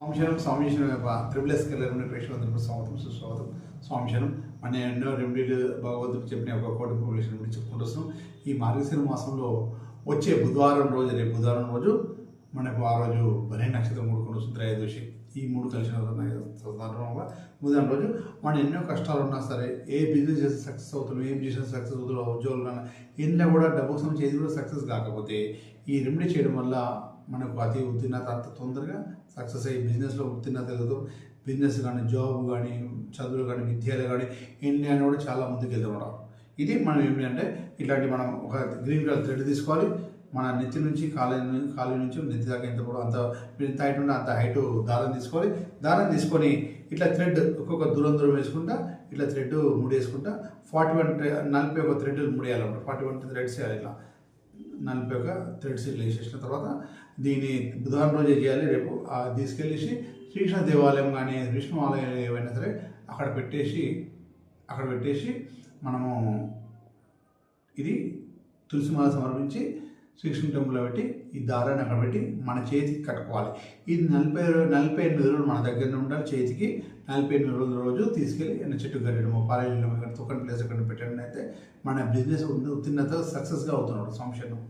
స్వామిశనం స్వామిశనం యొక్క triple S ప్రేక్షకులందరికీ స్వాగతం సుస్వాగతం స్వామిశనం మన ఎన్నో రెమెడీలు భగవద్గీత చెప్పిన ఒక కోటి పబ్లిషన్ గురించి చెప్పుకుంటూ వస్తున్నాం. ఈ మార్గశిర మాసంలో వచ్చే బుధవారం రోజు రేపు బుధవారం రోజు మనకు ఆ రోజు బనే నక్షత్రం మూడుకొని వస్తుంది త్రయోదశి ఈ మూడు కలిసిన సందర్భంగా ఉదయం రోజు మన ఎన్నో కష్టాలు ఉన్నా సరే ఏ బిజినెస్ చేస్తే సక్సెస్ అవుతున్నాం ఏం చేసినా సక్సెస్ అవుతున్నాం ఉద్యోగులు కానీ ఎన్నో కూడా డబ్బు సంబంధించి ఏది కూడా సక్సెస్ కాకపోతే ఈ రెమెడీ చేయడం వల్ల మనకు అతి ఉత్తీర్ణత అంత తొందరగా సక్సెస్ అయ్యి బిజినెస్లో ఉత్తీర్ణత కలుగుతాం బిజినెస్ కానీ జాబ్ కానీ చదువులు కానీ విద్యలు కానీ ఎన్ని అని కూడా చాలా ముందుకు వెళ్తాం ఇది మనం ఏంటంటే ఇట్లాంటి మనం ఒక గ్రీన్ కలర్ థ్రెడ్ తీసుకోవాలి. మన నెత్తి నుంచి కాలు కాలి నుంచి నెత్తి దాకా ఎంత కూడా అంత మీరు ఎంత హైట్ ఉంటే అంత హైట్ దారం తీసుకోవాలి దారం తీసుకొని ఇట్లా థ్రెడ్ ఒక్కొక్క దూరం దూరం వేసుకుంటా ఇట్లా థ్రెడ్ ముడేసుకుంటా ఫార్టీ వన్ నలభై ఒక థ్రెడ్ ముడేయాలన్నమాట. ఫార్టీ వన్ థ్రెడ్స్ వేయాలి ఇట్లా. నలభై ఒక థ్రెడ్స్ ఇట్లా వేసేసిన తర్వాత దీన్ని బుధవారం రోజే చేయాలి రేపు. తీసుకెళ్ళేసి శ్రీకృష్ణ దేవాలయం కానీ విష్ణు ఆలయం ఏవైనా సరే అక్కడ పెట్టేసి అక్కడ పెట్టేసి మనము ఇది తులసిమాల సమర్పించి శ్రీకృష్ణ టెంపుల్లో పెట్టి ఈ దారాన్ని అక్కడ పెట్టి మన చేతికి కట్టుకోవాలి. ఇది నలభై నలభై ఎనిమిది రోజులు మన దగ్గర ఉండాలి చేతికి. నలభై ఎనిమిది రోజుల రోజు తీసుకెళ్ళి ఎన్న చెట్టు కట్టడము పాలెల్లో ఇక్కడ తొక్కని ప్లేస్ ఎక్కడ పెట్టడం. అయితే మన బిజినెస్ ఉత్తీర్ణత సక్సెస్గా అవుతున్నాడు సంశయం